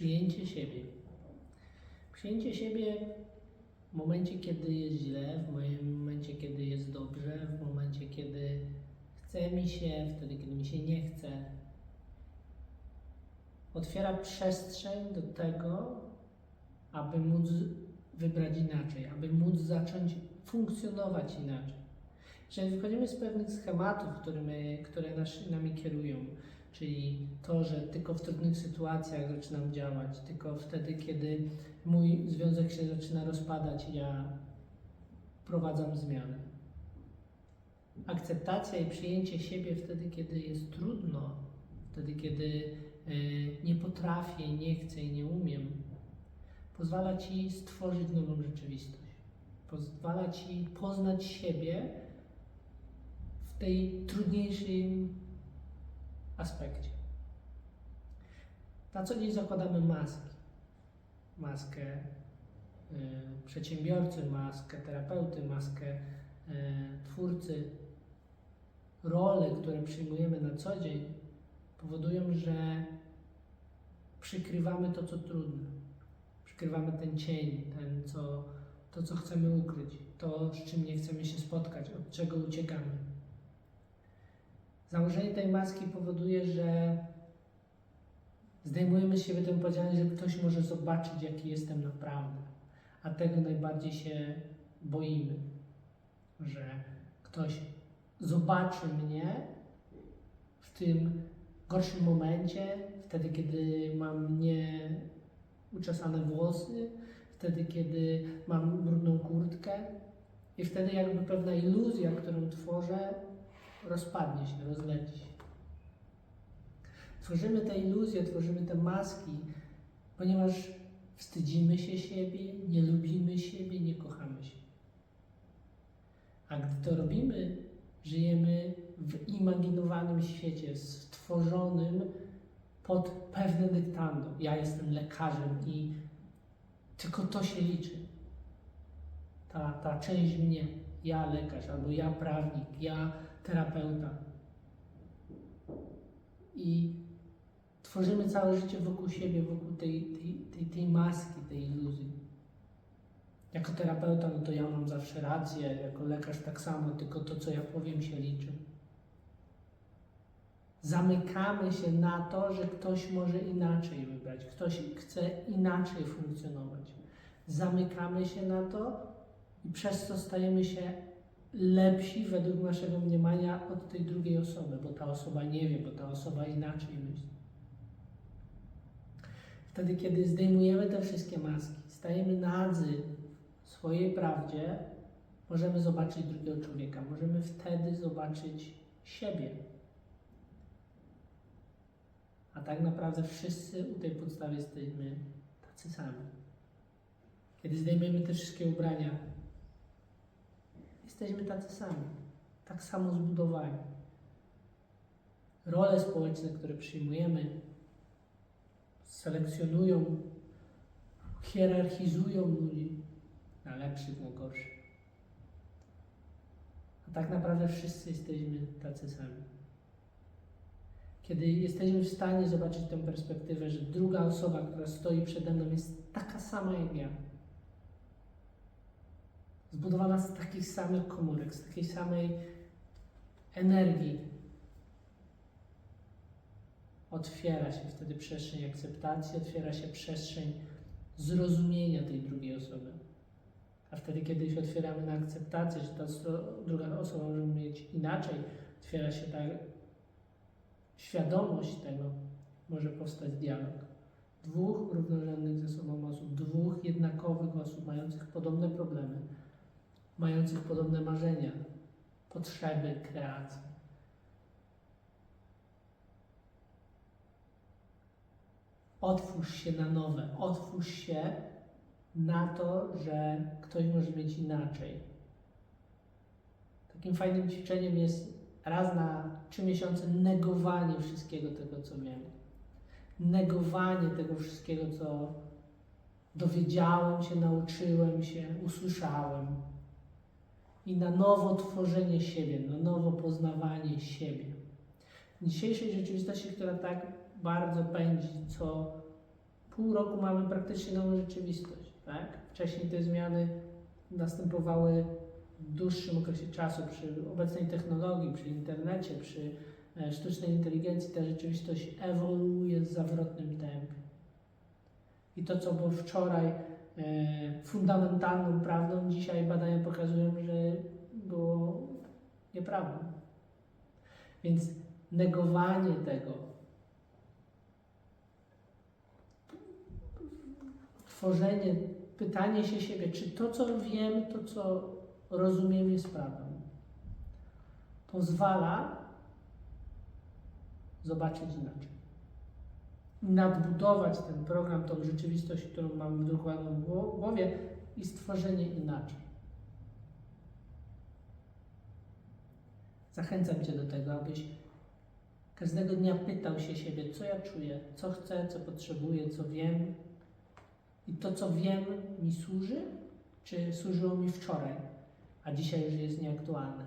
Przyjęcie siebie. Przyjęcie siebie w momencie, kiedy jest źle, w momencie, kiedy jest dobrze, w momencie, kiedy chce mi się, wtedy, kiedy mi się nie chce. Otwiera przestrzeń do tego, aby móc wybrać inaczej, aby móc zacząć funkcjonować inaczej. Jeżeli wychodzimy z pewnych schematów, które, my, które nas, nami kierują, czyli to, że tylko w trudnych sytuacjach zaczynam działać, tylko wtedy, kiedy mój związek się zaczyna rozpadać, ja wprowadzam zmiany. Akceptacja i przyjęcie siebie wtedy, kiedy jest trudno, wtedy, kiedy e, nie potrafię, nie chcę i nie umiem, pozwala ci stworzyć nową rzeczywistość. Pozwala ci poznać siebie w tej trudniejszym aspekcie. Na co dzień zakładamy maski. Maskę y, przedsiębiorcy, maskę terapeuty, maskę y, twórcy. Role, które przyjmujemy na co dzień, powodują, że przykrywamy to, co trudne. Przykrywamy ten cień, ten, co, to, co chcemy ukryć, to, z czym nie chcemy się spotkać, od czego uciekamy. Założenie tej maski powoduje, że zdejmujemy z siebie tę powiedziane, że ktoś może zobaczyć, jaki jestem naprawdę. A tego najbardziej się boimy, że ktoś zobaczy mnie w tym gorszym momencie, wtedy, kiedy mam nieuczesane włosy, wtedy, kiedy mam brudną kurtkę i wtedy jakby pewna iluzja, którą tworzę, rozpadnie się, rozleci się. Tworzymy te iluzje, tworzymy te maski, ponieważ wstydzimy się siebie, nie lubimy siebie, nie kochamy się. A gdy to robimy, żyjemy w imaginowanym świecie, stworzonym pod pewne dyktando. Ja jestem lekarzem i tylko to się liczy. Ta, ta część mnie, ja lekarz, albo ja prawnik, ja terapeuta. I tworzymy całe życie wokół siebie, wokół tej, tej, tej, tej maski, tej iluzji. Jako terapeuta, no to ja mam zawsze rację, jako lekarz tak samo, tylko to, co ja powiem, się liczy. Zamykamy się na to, że ktoś może inaczej wybrać, ktoś chce inaczej funkcjonować. Zamykamy się na to i przez to stajemy się lepsi według naszego mniemania od tej drugiej osoby, bo ta osoba nie wie, bo ta osoba inaczej myśli. Wtedy, kiedy zdejmujemy te wszystkie maski, stajemy nadzy swojej prawdzie, możemy zobaczyć drugiego człowieka, możemy wtedy zobaczyć siebie. A tak naprawdę wszyscy u tej podstawy jesteśmy tacy sami. Kiedy zdejmiemy te wszystkie ubrania, jesteśmy tacy sami, tak samo zbudowani. Role społeczne, które przyjmujemy, selekcjonują, hierarchizują ludzi na lepszych, na gorszych. A tak naprawdę wszyscy jesteśmy tacy sami. Kiedy jesteśmy w stanie zobaczyć tę perspektywę, że druga osoba, która stoi przede mną, jest taka sama jak ja, zbudowana z takich samych komórek, z takiej samej energii, otwiera się wtedy przestrzeń akceptacji, otwiera się przestrzeń zrozumienia tej drugiej osoby. A wtedy, kiedy się otwieramy na akceptację, że ta druga osoba może mieć inaczej, otwiera się ta świadomość tego, może powstać dialog. Dwóch równorzędnych ze sobą osób, dwóch jednakowych osób, mających podobne problemy, mających podobne marzenia, potrzeby, kreacje. Otwórz się na nowe, otwórz się na to, że ktoś może mieć inaczej. Takim fajnym ćwiczeniem jest raz na trzy miesiące negowanie wszystkiego tego, co wiem. Negowanie tego wszystkiego, co dowiedziałem się, nauczyłem się, usłyszałem. I na nowo tworzenie siebie, na nowo poznawanie siebie. W dzisiejszej rzeczywistości, która tak bardzo pędzi co pół roku mamy praktycznie nową rzeczywistość, tak? Wcześniej te zmiany następowały w dłuższym okresie czasu przy obecnej technologii, przy internecie, przy e, sztucznej inteligencji ta rzeczywistość ewoluuje w zawrotnym tempie. I to, co było wczoraj fundamentalną prawdą, dzisiaj badania pokazują, że było nieprawdą. Więc negowanie tego, tworzenie, pytanie się siebie, czy to, co wiem, to, co rozumiem, jest prawdą, pozwala zobaczyć inaczej. Nadbudować ten program, tą rzeczywistość, którą mamy wdrukowaną w gło- głowie i stworzenie inaczej. Zachęcam Cię do tego, abyś każdego dnia pytał się siebie, co ja czuję, co chcę, co potrzebuję, co wiem. I to, co wiem, mi służy, czy służyło mi wczoraj, a dzisiaj już jest nieaktualne.